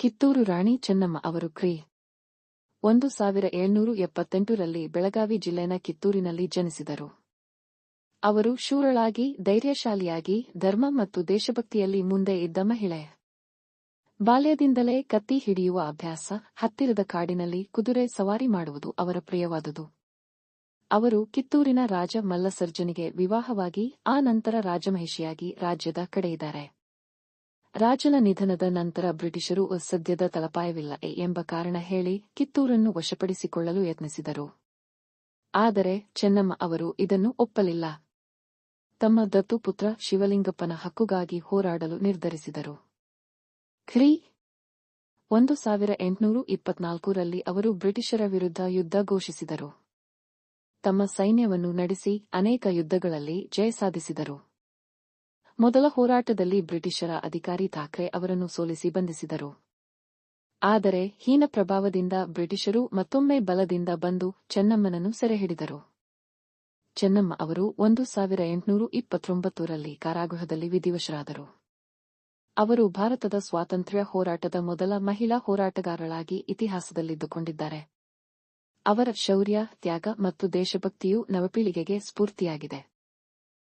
ಕಿತ್ತೂರು ರಾಣಿ ಚೆನ್ನಮ್ಮ ಅವರು ಕ್ರಿ. ಒಂದು ಸಾವಿರ ಏಳ್ನೂರು ಎಪ್ಪತ್ತೆಂಟರಲ್ಲಿ ಬೆಳಗಾವಿ ಜಿಲ್ಲೆನ ಕಿತ್ತೂರಿನಲ್ಲಿ ಜನಿಸಿದರು. ಅವರು ಶೂರಳಾಗಿ, ಧೈರ್ಯಶಾಲಿಯಾಗಿ, ಧರ್ಮ ಮತ್ತು ದೇಶಭಕ್ತಿಯಲ್ಲಿ ಮುಂದೆ ಇದ್ದ ಮಹಿಳೆ ಬಾಲ್ಯದಿಂದಲೇ ಕತ್ತಿ ಹಿಡಿಯುವ ಅಭ್ಯಾಸ, ಹತ್ತಿರದ ಕಾಡಿನಲ್ಲಿ ಕುದುರೆ ಸವಾರಿ ಮಾಡುವುದು ಅವರ ಪ್ರಿಯವಾದುದು. ಅವರು ಕಿತ್ತೂರಿನ ರಾಜ ಮಲ್ಲಸರ್ಜನಿಗೆ ವಿವಾಹವಾಗಿ, ಆ ನಂತರ ರಾಜಮಹಿಷಿಯಾಗಿ ರಾಜ್ಯದ ಕಡೆಯಿದ್ದಾರೆ ರಾಜನ ನಿಧನದ ನಂತರ ಬ್ರಿಟಿಷರು ಸದ್ಯದ ತಲಪಾಯವಿಲ್ಲ ಎಂಬ ಕಾರಣ ಹೇಳಿ ಕಿತ್ತೂರನ್ನು ವಶಪಡಿಸಿಕೊಳ್ಳಲು ಯತ್ನಿಸಿದರು. ಆದರೆ ಚೆನ್ನಮ್ಮ ಅವರು ಇದನ್ನು ಒಪ್ಪಲಿಲ್ಲ. ತಮ್ಮ ದತ್ತುಪುತ್ರ ಶಿವಲಿಂಗಪ್ಪನ ಹಕ್ಕುಗಾಗಿ ಹೋರಾಡಲು ನಿರ್ಧರಿಸಿದರು. ಖ್ರೀ ಒಂದು ಸಾವಿರ ಎಂಟುನೂರು ಇಪ್ಪತ್ನಾಲ್ಕರಲ್ಲಿ ಅವರು ಬ್ರಿಟಿಷರ ವಿರುದ್ಧ ಯುದ್ಧ ಘೋಷಿಸಿದರು. ತಮ್ಮ ಸೈನ್ಯವನ್ನು ನಡೆಸಿ ಅನೇಕ ಯುದ್ಧಗಳಲ್ಲಿ ಜಯ ಸಾಧಿಸಿದರು. ಮೊದಲ ಹೋರಾಟದಲ್ಲಿ ಬ್ರಿಟಿಷರ ಅಧಿಕಾರಿ ಥಾಕ್ರೆ ಅವರನ್ನು ಸೋಲಿಸಿ ಬಂಧಿಸಿದರು. ಆದರೆ ಹೀನ ಪ್ರಭಾವದಿಂದ ಬ್ರಿಟಿಷರು ಮತ್ತೊಮ್ಮೆ ಬಲದಿಂದ ಬಂದು ಚೆನ್ನಮ್ಮನನ್ನು ಸೆರೆಹಿಡಿದರು. ಚೆನ್ನಮ್ಮ ಅವರು ಒಂದು ಸಾವಿರ ಎಂಟುನೂರು ಇಪ್ಪತ್ತೊಂಬತ್ತರಲ್ಲಿ ಕಾರಾಗೃಹದಲ್ಲಿ ವಿಧಿವಶರಾದರು. ಅವರು ಭಾರತದ ಸ್ವಾತಂತ್ರ್ಯ ಹೋರಾಟದ ಮೊದಲ ಮಹಿಳಾ ಹೋರಾಟಗಾರರಾಗಿ ಇತಿಹಾಸದಲ್ಲಿದ್ದುಕೊಂಡಿದ್ದಾರೆ. ಅವರ ಶೌರ್ಯ, ತ್ಯಾಗ ಮತ್ತು ದೇಶಭಕ್ತಿಯು ನವಪೀಳಿಗೆಗೆ ಸ್ಫೂರ್ತಿಯಾಗಿದೆ.